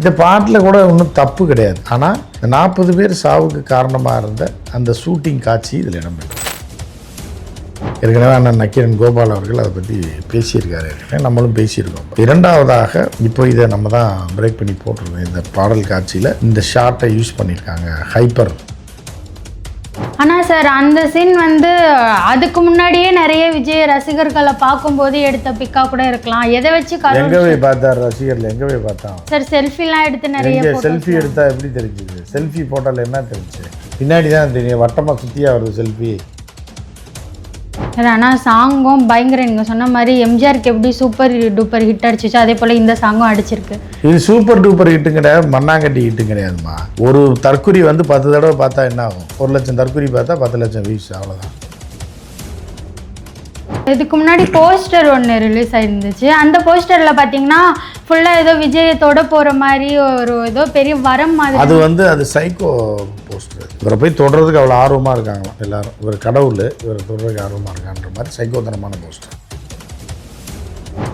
இந்த பாட்டில் கூட ஒன்றும் தப்பு கிடையாது. ஆனால் இந்த நாற்பது பேர் சாவுக்கு காரணமாக இருந்த அந்த ஷூட்டிங் காட்சி இதில் இடம்பெற்று ஏற்கனவே அண்ணன் நக்கீரன் கோபால் அவர்கள் அதை பற்றி பேசியிருக்காரு. ஏற்கனவே நம்மளும் பேசியிருக்கோம். இரண்டாவதாக இப்போ இதை நம்ம தான் பிரேக் பண்ணி போட்டிருக்கோம். இந்த பாடல் காட்சியில் இந்த ஷார்ட்டை யூஸ் பண்ணியிருக்காங்க. ஹைப்பர் ஆனால் சார் அந்த சீன் வந்து அதுக்கு முன்னாடியே நிறைய விஜய் ரசிகர்களை பார்க்கும்போது எடுத்த பிக்கா கூட இருக்கலாம். எதை வச்சு எங்கே போய் பார்த்தார் ரசிகர்கள்? எங்கே போய் பார்த்தான்? சார் செல்ஃபிலாம் எடுத்து நிறைய செல்ஃபி எடுத்தா எப்படி தெரிஞ்சுது? செல்ஃபி போட்டால் என்ன தெரிஞ்சு பின்னாடி தான் தெரியும். வட்டமாக சுற்றியாக வருது செல்ஃபி ஆனால் சாங்கும் பயங்கர நீங்கள் சொன்ன மாதிரி எம்ஜிஆருக்கு எப்படி சூப்பர் டூப்பர் ஹிட் அடிச்சிச்சோ அதே போல் இந்த சாங்கும் அடிச்சிருக்கு. இது சூப்பர் டூப்பர் ஹிட்டும் கிடையாது மண்ணாங்கட்டி ஹிட்டும் கிடையாதுமா ஒரு தற்குறி வந்து பத்து தடவை பார்த்தா என்ன ஆகும்? ஒரு லட்சம் தற்குறி பார்த்தா பத்து லட்சம் வியூஸ் அவ்வளோதான் இதுக்கு முன்னாடி போஸ்டர் ஒன்று ரிலீஸ் ஆயிருந்துச்சு. அந்த போஸ்டரில் பார்த்தீங்கன்னா ஃபுல்லாக ஏதோ விஜயை தொட போகிற மாதிரி ஒரு ஏதோ பெரிய வரம் மாதிரி அது வந்து அது சைக்கோ போஸ்டர் இவரை போய் தொடர்றதுக்கு அவ்வளோ ஆர்வமாக இருக்காங்களாம் எல்லாரும். இவர் கடவுள் இவரை தொடர்றதுக்கு ஆர்வமாக இருக்கான்ற மாதிரி சைக்கோத்தனமான போஸ்டர்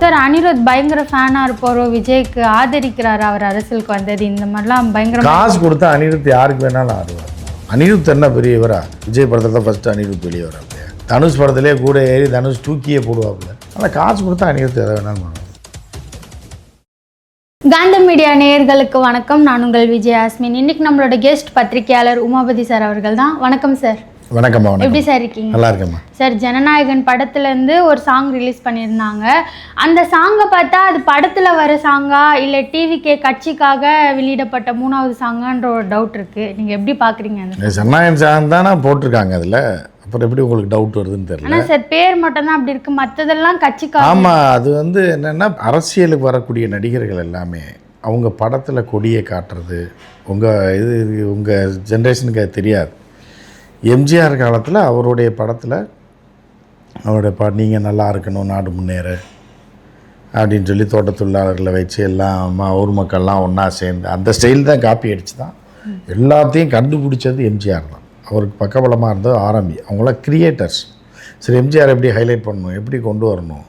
சார் அனிருத் பயங்கர ஃபேனாக இருப்பாரோ? விஜய்க்கு ஆதரிக்கிறார்? அவர் அரசியலுக்கு வந்தது இந்த மாதிரிலாம் பயங்கர காசு கொடுத்தா அனிருத் யாருக்கு வேணாலும் ஆடுவார் அனிருத் என்ன பெரியவரா விஜய் படத்தில் தான் ஃபஸ்ட்டு அனிருத் வெளியே வராப்லையா தனுஷ் படத்திலே கூட ஏறி தனுஷ் தூக்கியே போடுவாப்புல ஆனால் காசு கொடுத்தா அனிருத் எதை வேணாலும் பண்ணுவாங்க காந்த மீடியா நேயர்களுக்கு வணக்கம். நான் உங்கள் விஜய் ஆஸ்மின். இன்னைக்கு நம்மளோட கெஸ்ட் பத்திரிகையாளர் உமாபதி சார் அவர்கள் தான் வணக்கம் சார். வணக்கம் எப்படி சார் இருக்கீங்க? நல்லா இருக்கேம்மா. சார் ஜனநாயகன் படத்துலேருந்து ஒரு சாங் ரிலீஸ் பண்ணியிருந்தாங்க. அந்த சாங்கை பார்த்தா அது படத்தில் வர சாங்கா இல்லை டிவிக்கே கட்சிக்காக வெளியிடப்பட்ட மூணாவது சாங்கான்ற ஒரு டவுட் இருக்குது நீங்கள் எப்படி பார்க்குறீங்க சன்னாயன் சாங் தானே போட்டிருக்காங்க அதில்? அப்புறம் எப்படி உங்களுக்கு டவுட் வருதுன்னு தெரியல. ஆனால் சார் பேர் மட்டும்தான் அப்படி இருக்குது மற்றதெல்லாம் கட்சிக்காக ஆமாம் அது வந்து என்னென்னா அரசியலுக்கு வரக்கூடிய நடிகர்கள் எல்லாமே அவங்க படத்தில் கொடியை காட்டுறது உங்கள் இது உங்கள் ஜென்ரேஷனுக்கு அது தெரியாது. எம்ஜிஆர் காலத்தில் அவருடைய படத்தில் அவருடைய பா நீங்கள் நல்லா இருக்கணும் நாடு முன்னேற அப்படின்னு சொல்லி தோட்ட தொழிலாளர்களை வச்சு எல்லாம் ஊர் மக்கள்லாம் ஒன்றா சேர்ந்து அந்த ஸ்டைல் தான் காப்பி அடிச்சு தான் எல்லாத்தையும் கண்டுபிடிச்சது எம்ஜிஆர் தான். அவருக்கு பக்கபலமாக இருந்தது ஆரம்பி அவங்களாம் கிரியேட்டர்ஸ் சரி எம்ஜிஆர் எப்படி ஹைலைட் பண்ணணும்? எப்படி கொண்டு வரணும்?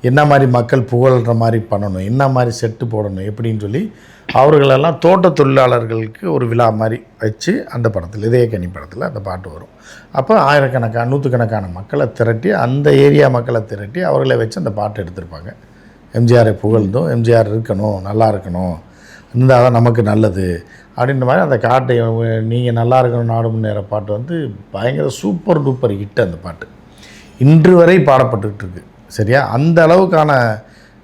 என்ன மாதிரி மக்கள் புகழ்கிற மாதிரி பண்ணணும்? என்ன மாதிரி செட்டு போடணும்? எப்படின்னு சொல்லி அவர்களெல்லாம் தோட்ட தொழிலாளர்களுக்கு ஒரு விழா மாதிரி வச்சு அந்த படத்தில் இதய கனி படத்தில் அந்த பாட்டு வரும். அப்போ ஆயிரக்கணக்கான நூற்றுக்கணக்கான மக்களை திரட்டி அந்த ஏரியா மக்களை திரட்டி அவர்களை வச்சு அந்த பாட்டு எடுத்திருப்பாங்க. எம்ஜிஆரை புகழ்ந்தும் எம்ஜிஆர் இருக்கணும் நல்லா இருக்கணும். இருந்தால் தான் நமக்கு நல்லது. அப்படின்ற மாதிரி அந்த காட்டை நீங்கள் நல்லா இருக்கணும் நாடு முன்னேற பாட்டு வந்து பயங்கர சூப்பர் டூப்பர் ஹிட் அந்த பாட்டு. இன்று வரை பாடப்பட்டுக்கிட்டு இருக்கு. சரியா? அந்த அளவுக்கான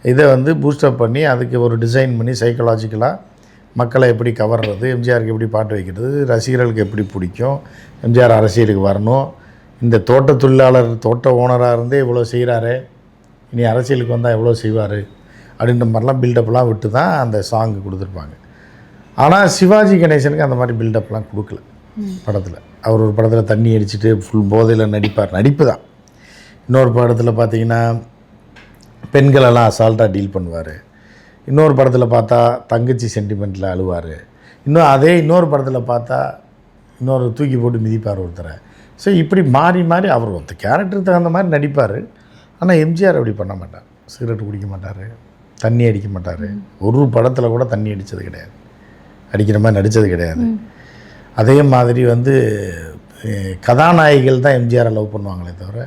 இதை வந்து பூஸ்டப் பண்ணி அதுக்கு ஒரு டிசைன் பண்ணி சைக்கலாஜிக்கலாக மக்களை எப்படி கவர்றது எம்ஜிஆருக்கு எப்படி பாட்டு வைக்கிறது ரசிகர்களுக்கு எப்படி பிடிக்கும் எம்ஜிஆர் அரசியலுக்கு வரணும் இந்த தோட்ட தொழிலாளர் தோட்ட ஓனராக இருந்தே இவ்வளோ செய்கிறாரு இனி அரசியலுக்கு வந்தால் எவ்வளோ செய்வார் அப்படின்ற மாதிரிலாம் பில்டப்லாம் விட்டு தான் அந்த சாங்கு கொடுத்துருப்பாங்க. ஆனால் சிவாஜி கணேசனுக்கு அந்த மாதிரி பில்டப்லாம் கொடுக்கல படத்தில். அவர் ஒரு படத்தில் தண்ணி அடிச்சுட்டு ஃபுல் போதையில் நடிப்பார். நடிப்பு தான். இன்னொரு படத்தில் பார்த்தீங்கன்னா பெண்களெல்லாம் அசால்ட்டாக டீல் பண்ணுவார். இன்னொரு படத்தில் பார்த்தா தங்கச்சி சென்டிமெண்ட்டில் அழுவார். இன்னும் அதே இன்னொரு படத்தில் பார்த்தா இன்னொரு தூக்கி போட்டு மிதிப்பார் ஒருத்தரை. ஸோ இப்படி மாறி மாறி அவர் ஒருத்த கேரக்டருக்கு தகுந்த மாதிரி நடிப்பார். ஆனால் எம்ஜிஆர் அப்படி பண்ண மாட்டார். சிகரெட் குடிக்க மாட்டார். தண்ணி அடிக்க மாட்டார். ஒரு படத்தில் கூட தண்ணி அடித்தது கிடையாது. அடிக்கிற மாதிரி நடித்தது கிடையாது. அதே மாதிரி வந்து கதாநாயகிகள் தான் எம்ஜிஆரை லவ் பண்ணுவாங்களே தவிர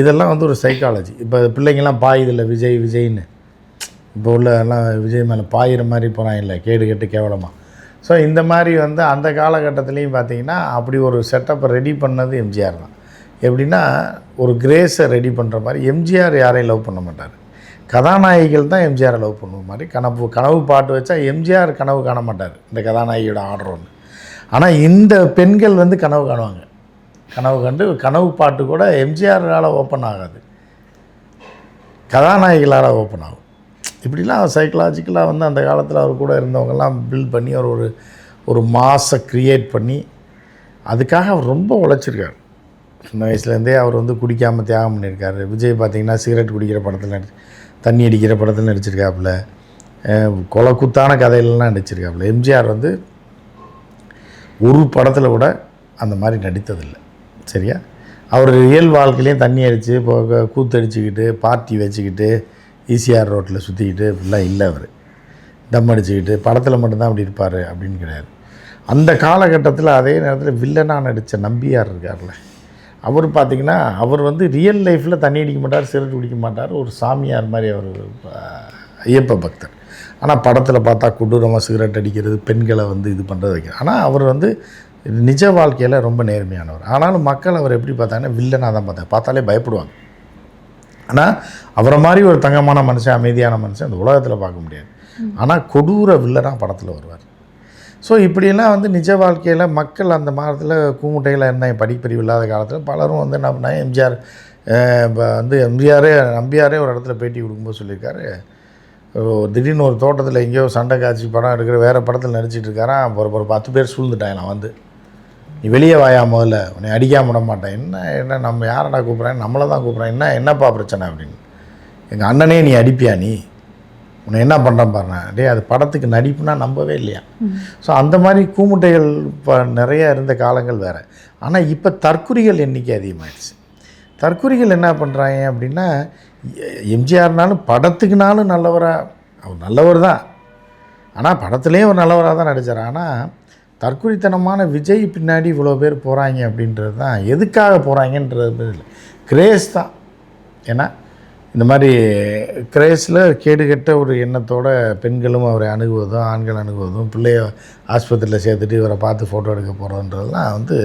இதெல்லாம் வந்து ஒரு சைக்காலஜி இப்போ பிள்ளைங்கள்லாம் பாயுதில்ல விஜய் விஜய்னு இப்போ உள்ள எல்லாம் விஜய் மேலே பாயிற மாதிரி போகிறாங்க இல்லை கேடு கெட்டு கேவலமாக ஸோ இந்த மாதிரி வந்து அந்த காலகட்டத்துலேயும் பார்த்தீங்கன்னா அப்படி ஒரு செட்டப்பை ரெடி பண்ணது எம்ஜிஆர் தான். எப்படின்னா ஒரு கிரேஸை ரெடி பண்ணுற மாதிரி எம்ஜிஆர் யாரையும் லவ் பண்ண மாட்டார். கதாநாயகிகள் தான் எம்ஜிஆரை லவ் பண்ணுவ மாதிரி. கனவு கனவு பாட்டு வச்சா எம்ஜிஆர் கனவு காண மாட்டார். இந்த கதாநாயகியோட ஆர்டர் ஒன்று ஆனால் இந்த பெண்கள் வந்து கனவு காணுவாங்க. கனவு கண்டு கனவு பாட்டு கூட எம்ஜிஆரால் ஓப்பன் ஆகாது. கதாநாயகிகளால் ஓப்பன் ஆகும். இப்படிலாம் சைக்கலாஜிக்கலாக வந்து அந்த காலத்தில் அவர் கூட இருந்தவங்கெல்லாம் பில்ட் பண்ணி அவர் ஒரு ஒரு மாஸை க்ரியேட் பண்ணி அதுக்காக அவர் ரொம்ப உழைச்சிருக்காரு. சின்ன வயசுலேருந்தே அவர் வந்து குடிக்காமல் தியாகம் பண்ணியிருக்காரு. விஜய் பார்த்தீங்கன்னா சிகரெட் குடிக்கிற படத்தில் நடி தண்ணி அடிக்கிற படத்தில் நடிச்சிருக்காப்புல. அஹ் கொலை குத்தான கதையிலலாம் நடிச்சிருக்காப்புல. எம்ஜிஆர் வந்து ஒரு படத்தில் கூட அந்த மாதிரி நடித்ததில்லை. சரியா? அவர் ரியல் வாழ்க்கையிலையும் தண்ணி அடித்து இப்போ கூத்தடிச்சுக்கிட்டு பார்ட்டி வச்சுக்கிட்டு ஈசிஆர் ரோட்டில் சுற்றிக்கிட்டு இப்படிலாம் இல்லை அவர். தம் அடிச்சுக்கிட்டு படத்தில் மட்டும்தான் அப்படி இருப்பார் அப்படின்னு கிடையாது. அந்த காலகட்டத்தில் அதே நேரத்தில் வில்லனாக நடித்த நம்பியார் இருக்கார்ல. அவர் பார்த்திங்கன்னா அவர் வந்து ரியல் லைஃப்பில் தண்ணி அடிக்க மாட்டார் சிகரெட் குடிக்க மாட்டார். ஒரு சாமியார் மாதிரி அவர் ஐயப்ப பக்தர். ஆனால் படத்தில் பார்த்தா கொடூரமாக சிகரெட் அடிக்கிறது பெண்களை வந்து இது பண்ணுறது வைக்கிறது ஆனால் அவர் வந்து நிஜ வாழ்க்கையில் ரொம்ப நேர்மையானவர். ஆனாலும் மக்கள் அவர் எப்படி பார்த்தாங்கன்னா வில்லனாக தான் பார்த்தாங்க. பார்த்தாலே பயப்படுவாங்க. ஆனால் அவரை மாதிரி ஒரு தங்கமான மனுஷன் அமைதியான மனுஷன் அந்த உலகத்தில் பார்க்க முடியாது. ஆனால் கொடூர வில்லனாக படத்தில் வருவார். ஸோ இப்படியெல்லாம் வந்து நிஜ வாழ்க்கையில் மக்கள் அந்த மாதத்தில் கூமுட்டையில் என்ன படிப்பறிவு இல்லாத காலத்தில் பலரும் வந்து என்ன பண்ணாங்க? எம்ஜிஆர் இப்போ வந்து எம்ஜிஆரே நம்பியாரே ஒரு இடத்துல பேட்டி கொடுக்கும்போது சொல்லியிருக்காரு. திடீர்னு ஒரு தோட்டத்தில் எங்கேயோ சண்டை காட்சி படம் எடுக்கிற வேறு படத்தில் நடிச்சிட்டு இருக்காரான் ஒரு ஒரு பத்து பேர் சூழ்ந்துட்டான் நான் வந்து. நீ வெளியே வாயா முதல்ல உன்னை அடிக்காம விட மாட்டேன். என்ன என்ன நம்ம யாரடா கூப்பிட்றேன் நம்மளை தான் கூப்பிட்றேன் என்ன என்னப்பா பிரச்சனை? அப்படின்னு. எங்கள் அண்ணனே நீ அடிப்பியா நீ? உன்னை என்ன பண்ணுறேன் பாருண்ணா? டேய் அது படத்துக்கு நடிப்புனா நம்பவே இல்லையா? ஸோ அந்த மாதிரி கூமுட்டைகள் இப்போ நிறைய இருந்த காலங்கள் வேறு. ஆனால் இப்போ தற்குறிகள் எண்ணிக்கை அதிகமாகிடுச்சு தற்குறிகள் என்ன பண்ணுறாங்க அப்படின்னா எம்ஜிஆர்னாலும் படத்துக்குனாலும் நல்லவராக அவர் நல்லவர் தான். ஆனால் படத்துலேயும் ஒரு நல்லவராக தான் நடித்தார் ஆனால் தற்குறித்தனமான விஜய் பின்னாடி இவ்வளோ பேர் போகிறாங்க அப்படின்றது தான் எதுக்காக போகிறாங்கன்றது இல்லை கிரேஸ் தான். ஏன்னா இந்த மாதிரி கிரேஸில் கேடுகட்ட ஒரு எண்ணத்தோட பெண்களும் அவரை அணுகுவதும் ஆண்கள் அணுகுவதும் பிள்ளைய ஆஸ்பத்திரியில் சேர்த்துட்டு இவரை பார்த்து ஃபோட்டோ எடுக்க போகிறோன்றதுலாம் வந்து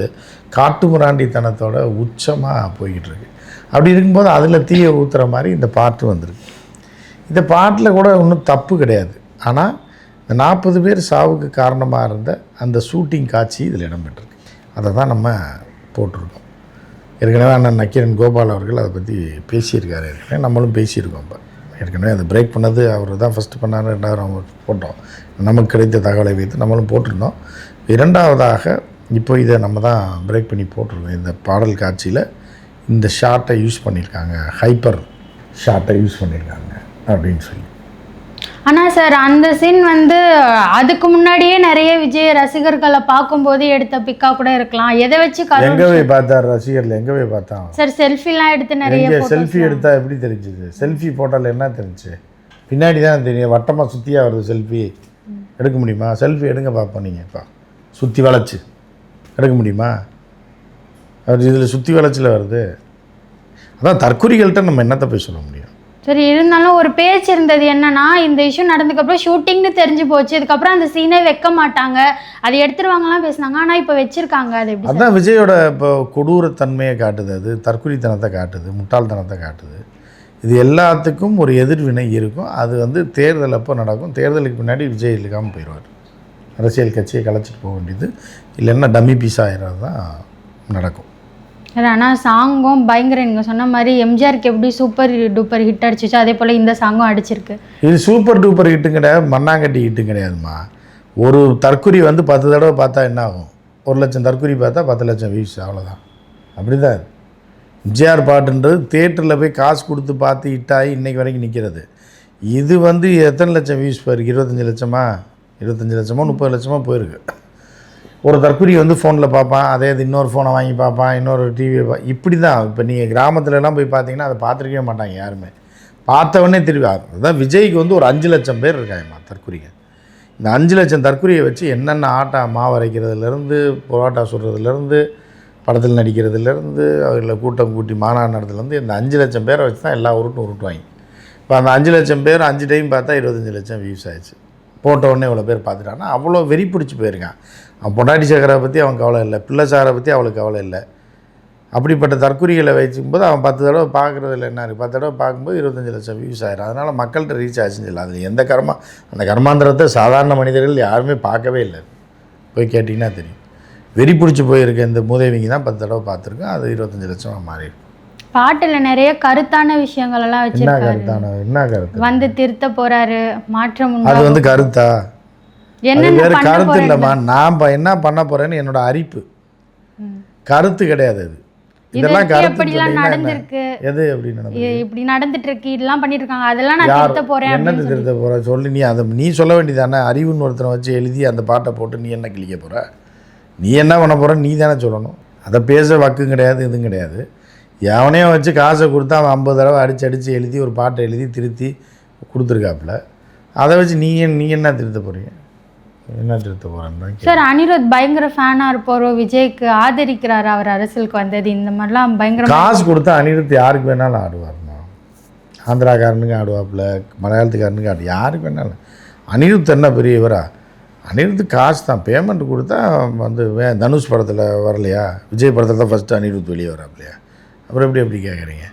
காட்டுமிராண்டித்தனத்தோட உச்சமாக போய்கிட்டு இருக்கு அப்படி இருக்கும்போது அதில் தீயை ஊற்றுற மாதிரி இந்த பாட்டு வந்திருக்கு. இந்த பாட்டில் கூட ஒன்றும் தப்பு கிடையாது. ஆனால் இந்த நாற்பது பேர் சாவுக்கு காரணமாக இருந்த அந்த ஷூட்டிங் காட்சி இதில் இடம்பெற்றிருக்கு. அதை தான் நம்ம போட்டிருக்கோம். ஏற்கனவே அண்ணன் நக்கீரன் கோபால் அவர்கள் அதை பற்றி பேசியிருக்காரு. ஏற்கனவே நம்மளும் பேசியிருக்கோம் இப்போ. ஏற்கனவே அதை பிரேக் பண்ணது அவர் தான் ஃபஸ்ட்டு பண்ணார் ரெண்டாவது அவங்க போட்டோம். நமக்கு கிடைத்த தகவலை வைத்து நம்மளும் போட்டிருந்தோம். இரண்டாவதாக இப்போ இதை நம்ம தான் பிரேக் பண்ணி போட்டிருக்கோம். இந்த பாடல் காட்சியில் இந்த ஷார்ட்டை யூஸ் பண்ணியிருக்காங்க. ஹைப்பர் ஷார்ட்டை யூஸ் பண்ணியிருக்காங்க அப்படின்னு சொல்லி. ஆனால் சார் அந்த சீன் வந்து அதுக்கு முன்னாடியே நிறைய விஜய் ரசிகர்களை பார்க்கும்போது எடுத்த பிக்கா கூட இருக்கலாம். எதை வச்சு எங்கே போய் பார்த்தார் ரசிகர்ல? எங்கே போய் பார்த்தான்? சார் செல்ஃபிலாம் எடுத்து நிறைய செல்ஃபி எடுத்தா எப்படி தெரிஞ்சுது? செல்ஃபி போட்டால் என்ன தெரிஞ்சுச்சு பின்னாடி தான் தெரியும். வட்டமாக சுற்றியாக வருது செல்ஃபி எடுக்க முடியுமா? செல்ஃபி எடுங்க பார்ப்போம் நீங்கள் இப்போ. சுற்றி வளைச்சு. எடுக்க முடியுமா? அது இதில் சுற்றி வளைச்சில் வருது. அதான் தற்குறிகள்கிட்ட நம்ம என்னத்தை போய் சொல்ல முடியும்? சரி இருந்தாலும் ஒரு பேச்சு இருந்தது என்னன்னா இந்த இஷ்யூ நடந்ததுக்கப்புறம் ஷூட்டிங்னு தெரிஞ்சு போச்சு. இதுக்கப்புறம் அந்த சீனே வைக்க மாட்டாங்க. அதை எடுத்துருவாங்கலாம் பேசுனாங்க. ஆனால் இப்போ வச்சிருக்காங்க. அது எப்படி அதான் விஜயோட இப்போ கொடூரத்தன்மையை காட்டுது அது தற்குறித்தனத்தை காட்டுது முட்டாள்தனத்தை காட்டுது. இது எல்லாத்துக்கும் ஒரு எதிர்வினை இருக்கும். அது வந்து தேர்தல் அப்போ நடக்கும். தேர்தலுக்கு பின்னாடி விஜய் இல்லாமல் போயிடுவார். அரசியல் கட்சியை கலைச்சிட்டு போக வேண்டியது. இல்லைன்னா டம்மி பீஸ் ஆகிறது தான் நடக்கும். சார் ஆனால் சாங்கும் பயங்கர நீங்கள் சொன்ன மாதிரி எம்ஜிஆருக்கு எப்படி சூப்பர் டூப்பர் ஹிட் அடிச்சிச்சோ அதே போல் இந்த சாங்கும் அடிச்சிருக்கு. இது சூப்பர் டூப்பர் ஹிட்டும் கிடையாது மண்ணாங்கட்டி ஹிட்டும் கிடையாதுமா ஒரு தற்குறி வந்து பத்து தடவை பார்த்தா என்ன ஆகும்? ஒரு லட்சம் தற்குறி பார்த்தா பத்து லட்சம் வியூஸ் அவ்வளோதான் அப்படி தான் எம்ஜிஆர் பாட்டுன்றது தேட்டரில் போய் காசு கொடுத்து பார்த்து ஹிட்டாகி இன்றைக்கி வரைக்கும் நிற்கிறது இது வந்து எத்தனை லட்சம் வியூஸ் போயிருக்கு இருபத்தஞ்சி லட்சமா? இருபத்தஞ்சி லட்சமோ முப்பது லட்சமோ போயிருக்கு. ஒரு தற்குறி வந்து ஃபோனில் பார்ப்பான் அதே இது இன்னொரு ஃபோனை வாங்கி பார்ப்பான் இன்னொரு டிவியை பா இப்படி தான் இப்போ நீங்கள் கிராமத்துலலாம் போய் பார்த்தீங்கன்னா அதை பார்த்துருக்கவே மாட்டாங்க யாருமே. பார்த்தவொடனே திரும்பி அதுதான் விஜய்க்கு வந்து ஒரு அஞ்சு லட்சம் பேர் இருக்காங்கம்மா தற்குறிங்க. இந்த அஞ்சு லட்சம் தற்குறியை வச்சு என்னென்ன ஆட்டா மாவு அரைக்கிறதுலேருந்து புரோட்டா சுடுறதுலேருந்து படத்தில் நடிக்கிறதுலேருந்து அவர்களை கூட்டம் கூட்டி மாநாடு நடத்துலேருந்து இந்த அஞ்சு லட்சம் பேரை வச்சு தான் எல்லா உருட்டும் உருட்டுவாங்க. இப்போ அந்த அஞ்சு லட்சம் பேர் அஞ்சு டைம் பார்த்தா இருபத்தஞ்சி லட்சம் வியூஸ் ஆயிடுச்சு. போட்ட உடனே இவ்வளோ பேர் பார்த்துட்டான்னா அவ்வளோ வெறி பிடிச்சி போயிருக்கான். அவன் பொண்டாட்டி சேகரை பற்றி அவன் கவலை இல்லை. பிள்ளை சாரை பற்றி அவளுக்கு கவலை இல்லை. அப்படிப்பட்ட தற்குறிகளை வச்சுக்கும்போது அவன் பத்து தடவை பார்க்குறதுல என்ன இருக்குது பத்து தடவை பார்க்கும்போது இருபத்தஞ்சி லட்சம் வியூஸ் ஆயிரும். அதனால் மக்கள்கிட்ட ரீச் ஆச்சுன்னு இல்லை அதில் எந்த கர்மா அந்த கர்மாந்திரத்தை சாதாரண மனிதர்கள் யாருமே பார்க்கவே இல்லை. போய் கேட்டிங்கன்னா தெரியும். வெறி பிடிச்சி போயிருக்க இந்த மூதேவிங்க தான் பத்து தடவை பார்த்துருக்கோம் அது இருபத்தஞ்சி லட்சம் மாறிடும் பாட்டில் நிறைய கருத்தான விஷயங்கள் எல்லாம் என்ன வச்சிருக்காரு. கருத்தான என்ன கருத்து? வந்து திருத்த போறாரு மாற்றம் அது உண்டாகும். வந்து கருத்தா? அது என்னென்ன வேறு பண்ண கருத்து போறேன்னு இல்லைம்மா. நான் ப- என்ன பண்ண போகிறேன்னு என்னோட அரிப்பு ம். கருத்து கிடையாது அது. இதெல்லாம் கருத்து எப்படிலாம் சொன்னீங்கன்னா என்ன? நடந்திருக்கு? எது நடந்தது இ- இப்படி நடந்துட்டு இருக்கு இதெல்லாம் பண்ணிட்டு இருக்காங்க அதெல்லாம் நான் யார்? திருத்த போறேன் என்னது அப்படின்னு சொல்லி. திருத்த போற? சொல்லி நீ அதை நீ சொல்ல வேண்டியதானே? அறிவுன்னு ஒருத்தனை வச்சு எழுதி அந்த பாட்டை போட்டு நீ என்ன கிழிக்க போற? நீ என்ன பண்ண போற? நீ தானே சொல்லணும். அதை பேச வக்கும் கிடையாது இதுவும் கிடையாது. எவனையும் வச்சு காசை கொடுத்தா அவன் ஐம்பது தடவை அடித்து அடித்து எழுதி ஒரு பாட்டை எழுதி திருத்தி கொடுத்துருக்காப்புல. அதை வச்சு நீங்கள் நீங்கள் என்ன திருத்த போகிறீங்க என்ன திருத்த போகிறேன்னு சார் அனிருத் பயங்கர ஃபேனாக இருப்பாரோ? விஜய்க்கு ஆதரிக்கிறாரு? அவர் அரசியலுக்கு வந்தது இந்த மாதிரிலாம் பயங்கர காசு கொடுத்தா அனிருத் யாருக்கு வேணாலும் ஆடுவார்மா? ஆந்திராக்காரனுக்கு ஆடுவாப்புல மலையாளத்துக்காரனுக்கு ஆடு யாருக்கு வேணாலும். அனிருத் என்ன பெரியவரா அனிருத் காசு தான். பேமெண்ட் கொடுத்தா வந்து வே தனுஷ் படத்தில் வரலையா? விஜய் படத்தில் தான் ஃபஸ்ட்டு அனிருத் வெளியே வராப்புலையா அப்புறம் எப்படி எப்படி கேட்குறீங்க?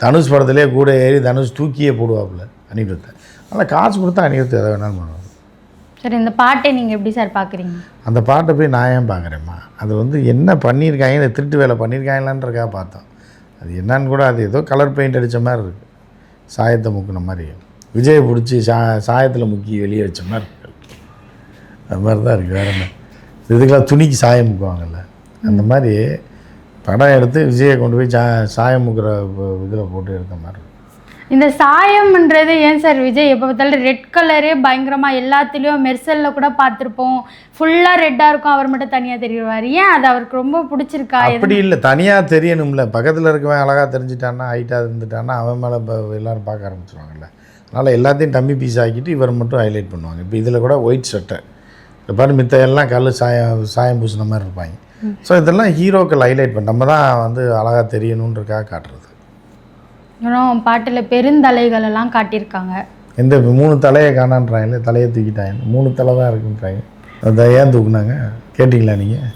தனுஷ் படத்துலேயே கூட ஏறி தனுஷ் தூக்கியே போடுவாப்புல அனிருத்தை. அதனால் காசு கொடுத்தா அனிருத் எதை வேணாலும் பண்ணுவாங்க சார் இந்த பாட்டை நீங்கள் எப்படி சார் பார்க்குறீங்க அந்த பாட்டை போய் நான் ஏன் பார்க்குறேம்மா அது வந்து என்ன பண்ணியிருக்காங்க இந்த திருட்டு வேலை பண்ணியிருக்காங்களான்றக்கா பார்த்தோம். அது என்னன்னு கூட அது ஏதோ கலர் பெயிண்ட் அடித்த மாதிரி இருக்குது சாயத்தை முக்கின மாதிரி. விஜயை பிடிச்சி சா சாயத்தில் முக்கி வெளியே வச்ச மாதிரி இருக்கு. அது மாதிரி தான் இருக்குது வேறு என்ன? இதுக்கெல்லாம் துணிக்கு சாயம் முக்குவாங்கல்ல. அந்த மாதிரி படம் எடுத்து விஜயை கொண்டு போய் சா சாயம் முக்கிற இதில் போட்டு எடுத்த மாதிரி. இந்த சாயம்ன்றது ஏன் சார் விஜய் எப்போ பார்த்தாலும் ரெட் கலரே பயங்கரமாக எல்லாத்துலேயும் மெர்சலில் கூட பார்த்துருப்போம். ஃபுல்லாக ரெட்டாக இருக்கும் அவர் மட்டும் தனியாக தெரியுவார் ஏன் அது அவருக்கு ரொம்ப பிடிச்சிருக்கா? அப்படி இல்லை தனியாக தெரியணும்ல. பக்கத்தில் இருக்கவன் அழகாக தெரிஞ்சிட்டான்னா ஹைட்டாக இருந்துட்டான்னா அவன் மேலே இப்போ எல்லாரும் பார்க்க ஆரம்பிச்சிருவாங்கல்ல. அதனால் எல்லாத்தையும் டம்மி பீஸ் ஆக்கிட்டு இவர் மட்டும் ஹைலைட் பண்ணுவாங்க. இப்போ இதில் கூட ஒயிட் சட்டை. இப்போ மித்த எல்லாம் கல் சாயம் சாயம் பூசின மாதிரி இருப்பாங்க. ஸோ இதெல்லாம் ஹீரோக்கள் ஹைலைட் பண்ண நம்ம தான் வந்து அழகாக தெரியணுன்றக்காக காட்டுறது. அப்புறம் பாட்டில் பெருந்தலைகள் எல்லாம் காட்டியிருக்காங்க. எந்த மூணு தலையை காணான்றாங்க தலையை தூக்கிட்டாங்க. மூணு தலை தான் இருக்குன்றாங்க. அதை ஏன் தூக்குனாங்க? கேட்டிங்களா நீங்கள்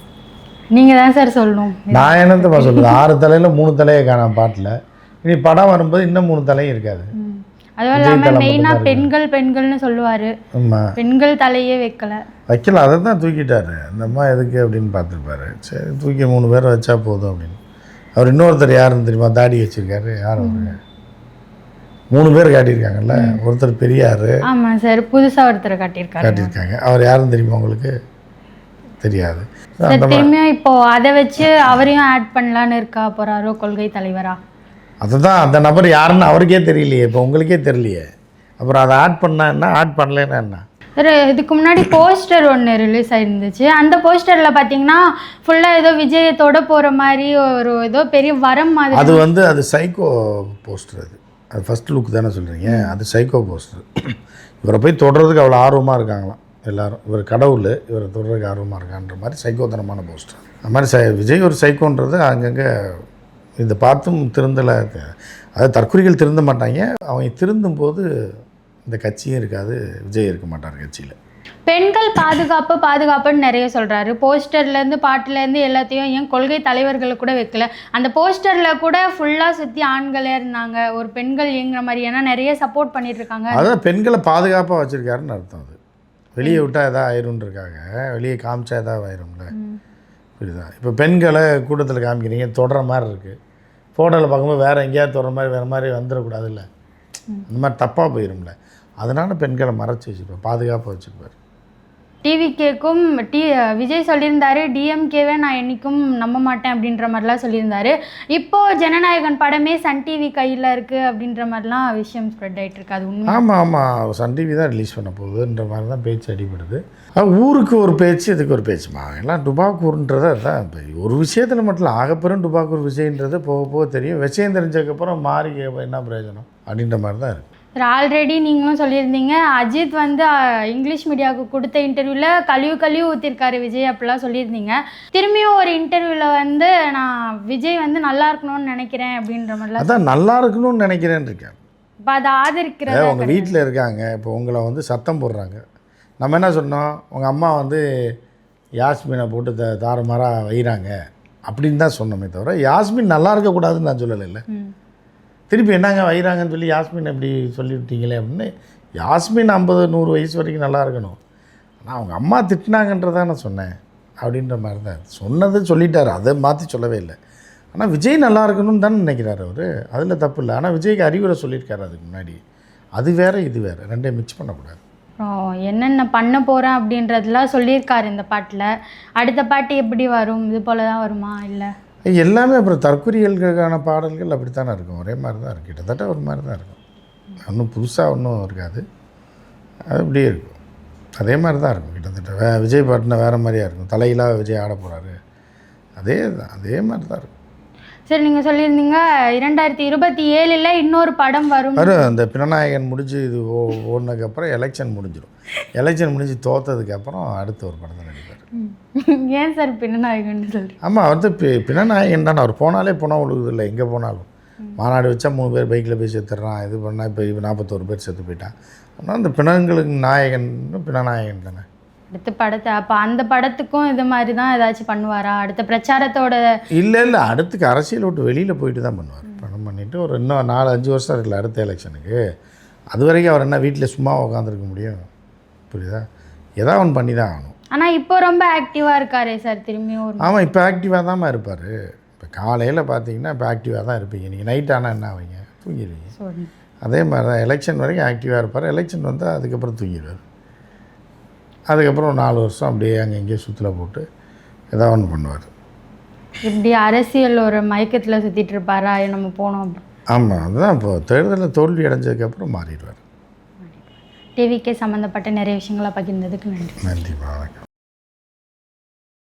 நீங்கள் தான் சார் சொல்லணும். நான் என்னத்தப்பா சொல்லுது ஆறு தலையில் மூணு தலையை காணாம் பாட்டில். இனி படம் வரும்போது இன்னும் மூணு தலையும் இருக்காது. அதுவும் இல்லாமல் மெயினாக பெண்கள் பெண்கள்னு சொல்லுவார். பெண்கள் தலையே வைக்கல. வைக்கல அதை தான் தூக்கிட்டாரு. இந்த அம்மா எதுக்கு அப்படின்னு பார்த்துருப்பாரு. சரி தூக்கி மூணு பேர் வச்சா போதும் அப்படின்னு. அவர் இன்னொருத்தர் யாருன்னு தெரியுமா? தாடி வச்சிருக்காரு. யார் அவரு? மூணு பேர் காட்டியிருக்காங்கல்ல? ஒருத்தர் பெரியார். ஆமாம் சார். புதுசாக ஒருத்தரை காட்டியிருக்காரு. காட்டியிருக்காங்க. அவர் யாருன்னு தெரியுமா உங்களுக்கு? தெரியாது. திரும்பியும் இப்போ அதை வச்சு அவரையும் ஆட் பண்ணலான்னு இருக்கா? போறாரோ? கொள்கை தலைவரா? அதுதான் அந்த நபர் யாருன்னு அவருக்கே தெரியலையே இப்போ உங்களுக்கே தெரியலையே. அப்புறம் அதை ஆட் பண்ணா என்ன? ஆட் பண்ணலைன்னா என்ன? இதுக்கு முன்னாடி போஸ்டர் ஒன்று ரிலீஸ் ஆயிருந்துச்சு. அந்த போஸ்டரில் பார்த்தீங்கன்னா ஃபுல்லாக ஏதோ விஜயை தொட போகிற மாதிரி ஒரு ஏதோ பெரிய வரம் மாதிரி. அது வந்து அது சைக்கோ போஸ்டர் அது. அது ஃபஸ்ட் லுக் தானே சொல்கிறீங்க அது சைக்கோ போஸ்டர் இவரை போய் தொடர்றதுக்கு அவ்வளோ ஆர்வமாக இருக்காங்களாம் எல்லாரும். இவர் கடவுள் இவரை தொடர்றதுக்கு ஆர்வமாக இருக்கான்ற மாதிரி சைக்கோத்தனமான போஸ்டர் அந்த மாதிரி சை விஜய் ஒரு சைக்கோன்றது அங்கங்கே இதை பார்த்தும் திருந்தலை அதாவது தற்குறிகள் திருந்த மாட்டாங்க. அவங்க திருந்தும் போது இந்த கட்சியும் இருக்காது விஜய் இருக்க மாட்டார் கட்சியில். பெண்கள் பாதுகாப்பு பாதுகாப்புன்னு நிறைய சொல்கிறாரு போஸ்டர்லேருந்து பாட்டுலேருந்து எல்லாத்தையும் ஏன் கொள்கை தலைவர்களை கூட வைக்கல. அந்த போஸ்டரில் கூட ஃபுல்லாக சுற்றி ஆண்களே இருந்தாங்க. ஒரு பெண்கள் இயங்குற மாதிரி. ஏன்னா நிறைய சப்போர்ட் பண்ணிட்டு இருக்காங்க அதான் பெண்களை பாதுகாப்பாக வச்சுருக்காருன்னு அர்த்தம் அது. வெளியே விட்டால் எதாவது ஆயிரும்ன்றக்காக வெளியே காமிச்சா எதாவது ஆயிரும்ல. புரியுதா? இப்போ பெண்களை கூட்டத்தில் காமிக்கிறீங்க தொடர மாதிரி இருக்குது ஃபோட்டோவில் பார்க்கும்போது வேறு எங்கேயாவது தொடர மாதிரி வேறு மாதிரி வந்துடக்கூடாதுல்ல. அந்த மாதிரி தப்பாக போயிரும்ல. அதனால பெண்களை மறைச்சி வச்சுருப்பார் பாதுகாப்பாக வச்சுருப்பார் டிவி கேக்கும் டி விஜய் சொல்லியிருந்தாரு டிஎம்கேவே நான் என்றைக்கும் நம்ப மாட்டேன் அப்படின்ற மாதிரிலாம் சொல்லியிருந்தாரு. இப்போது ஜனநாயகன் படமே சன் டிவி கையில் இருக்குது அப்படின்ற மாதிரிலாம் விஷயம் ஸ்ப்ரெட் ஆகிட்டு இருக்கு. அது உண்மை. ஆமாம் ஆமாம் சன் டிவி தான் ரிலீஸ் பண்ண போகுதுன்ற மாதிரி தான் பேச்சு அடிபடுது. அது ஊருக்கு ஒரு பேச்சு இதுக்கு ஒரு பேச்சுமா? எல்லாம் டுபாக்கூர்ன்றதை தான் ஒரு விஷயத்தில் மட்டும் இல்லை ஆகப்பெரும் டுபாக்கூர் விஜயன்றது போக போக தெரியும். விஷயம் தெரிஞ்சதுக்கப்புறம் மாறி என்ன பிரயோஜனம்? அப்படின்ற மாதிரி தான் இருக்குது ஆல்ரெடி நீங்களும் சொல்லியிருந்தீங்க. அஜித் வந்து இங்கிலீஷ் மீடியாவுக்கு கொடுத்த இன்டர்வியூவில் கழிவு கழிவு ஊற்றிருக்காரு விஜய் அப்படிலாம் சொல்லியிருந்தீங்க. திரும்பியும் ஒரு இன்டர்வியூவில் வந்து நான் விஜய் வந்து நல்லா இருக்கணும்னு நினைக்கிறேன் அப்படின்ற மாதிரிலாம் அதான் நல்லா இருக்கணும்னு நினைக்கிறேன்னு இருக்கேன். இப்போ அதை ஆதரிக்கிறதா அதாவது உங்கள் வீட்டில் இருக்காங்க. இப்போ உங்களை வந்து சத்தம் போடுறாங்க. நம்ம என்ன சொன்னோம்? உங்கள் அம்மா வந்து யாஸ்மினை போட்டு த தாறுமாறாக வைகிறாங்க அப்படின்னு தான் சொன்னோமே தவிர யாஸ்மின் நல்லா இருக்கக்கூடாதுன்னு நான் சொல்லலைல்ல. ம். திருப்பி என்னங்க வைகிறாங்கன்னு சொல்லி யாஸ்மின் அப்படி சொல்லிவிட்டீங்களே அப்படின்னு யாஸ்மின் ஐம்பது நூறு வயசு வரைக்கும் நல்லா இருக்கணும். ஆனால் அவங்க அம்மா திட்டினாங்கன்றதான் நான் சொன்னேன். அப்படின்ற மாதிரி தான். சொன்னது சொல்லிட்டார். அதை மாற்றி சொல்லவே இல்லை. ஆனால் விஜய் நல்லா இருக்கணும்னு தானே நினைக்கிறாரு அவர். அதில் தப்பு இல்லை. ஆனால் விஜய்க்கு அறிவுரை சொல்லியிருக்காரு அதுக்கு முன்னாடி. அது வேறு இது வேறு. ரெண்டையும் மிக்ஸ் பண்ணக்கூடாது. என்னென்ன பண்ண போகிறேன் அப்படின்றதெல்லாம் சொல்லியிருக்காரு இந்த பாட்டில். அடுத்த பாட்டு எப்படி வரும்? இது போல தான் வருமா? இல்லை? எல்லாமே அப்புறம் தற்கொலைகளுக்கான பாடல்கள் அப்படி தானே இருக்கும். ஒரே மாதிரி தான் இருக்கும். கிட்டத்தட்ட ஒரு மாதிரி தான் இருக்கும். ஒன்றும் புதுசாக ஒன்றும் இருக்காது. அது அப்படியே இருக்கும். அதே மாதிரி தான் இருக்கும். கிட்டத்தட்ட வே விஜய் பாட்டுனா வேறு மாதிரியாக இருக்கும். தலையிலாக விஜய் ஆட போகிறாரு அதே தான் அதே மாதிரி தான் இருக்கும். சரி நீங்கள் சொல்லியிருந்தீங்க இரண்டாயிரத்தி இருபத்தி ஏழில் இன்னொரு படம் வரும். வரும் அந்த பினநாயகன் முடிஞ்சு இது ஓ ஓடினதுக்கப்புறம் எலெக்ஷன் முடிஞ்சிடும். எலெக்ஷன் முடிஞ்சு தோத்ததுக்கப்புறம் அடுத்த ஒரு படத்தை நடிப்பார். ஏன் சார் பின்னநாயகன் சொல்கிறேன் ஆமாம் அவர் வந்து பி பினநாயகன் தானே. அவர் போனாலே போனால் இல்லை எங்கே போனாலும். மாநாடு வச்சா மூணு பேர் பைக்கில் போய் செத்துடுறான் இது பண்ணால் இப்போ இப்போ நாற்பத்தோரு பேர் செத்து போயிட்டான். ஆனால் அந்த பிணங்களுக்கு நாயகன் பிணநாயகன் தானே. அடுத்த படத்தை அப்போ அந்த படத்துக்கும் இது மாதிரி தான் ஏதாச்சும் பண்ணுவாரா? அடுத்த பிரச்சாரத்தோட இல்லை இல்லை. அடுத்துக்கு அரசியல் விட்டு வெளியில் போயிட்டு தான் பண்ணுவார். பணம் பண்ணிவிட்டு ஒரு இன்னும் நாலு அஞ்சு வருஷம் இருக்குல்ல அடுத்த எலெக்ஷனுக்கு. அது வரைக்கும் அவர் என்ன வீட்டில் சும்மா உட்காந்துருக்க முடியும்? புரியுதா? ஏதாவது ஒன்று பண்ணி தான் ஆகணும். ஆனால் இப்போ ரொம்ப ஆக்டிவாக இருக்காரே சார் திரும்பியும் ஒரு ஆமாம் இப்போ ஆக்டிவாக தான் இருப்பார். இப்போ காலையில் பார்த்தீங்கன்னா இப்போ ஆக்டிவாக தான் இருப்பீங்க. நீங்கள் நைட் ஆனால் என்ன ஆவீங்க? தூங்கிடுவீங்க. அதே மாதிரி தான் எலெக்ஷன் வரைக்கும் ஆக்டிவாக இருப்பார். எலெக்ஷன் வந்தால் அதுக்கப்புறம் தூங்கிடுவார். அதுக்கப்புறம் நாலு வருஷம் அப்படியே அங்கே இங்கேயே சுற்றுலா போட்டு ஏதாவது ஒன்று பண்ணுவார். இப்படி அரசியல் ஒரு மயக்கத்தில் சுற்றிட்டு இருப்பாரா? நம்ம போனோம் ஆமாம் அதுதான் இப்போ தேர்தலில் தோல்வி அடைஞ்சதுக்கப்புறம் மாறிடுவார். டிவிக்கே சம்மந்தப்பட்ட நிறைய விஷயங்களை பகிர்ந்ததுக்கு நன்றி. நன்றி வணக்கம்.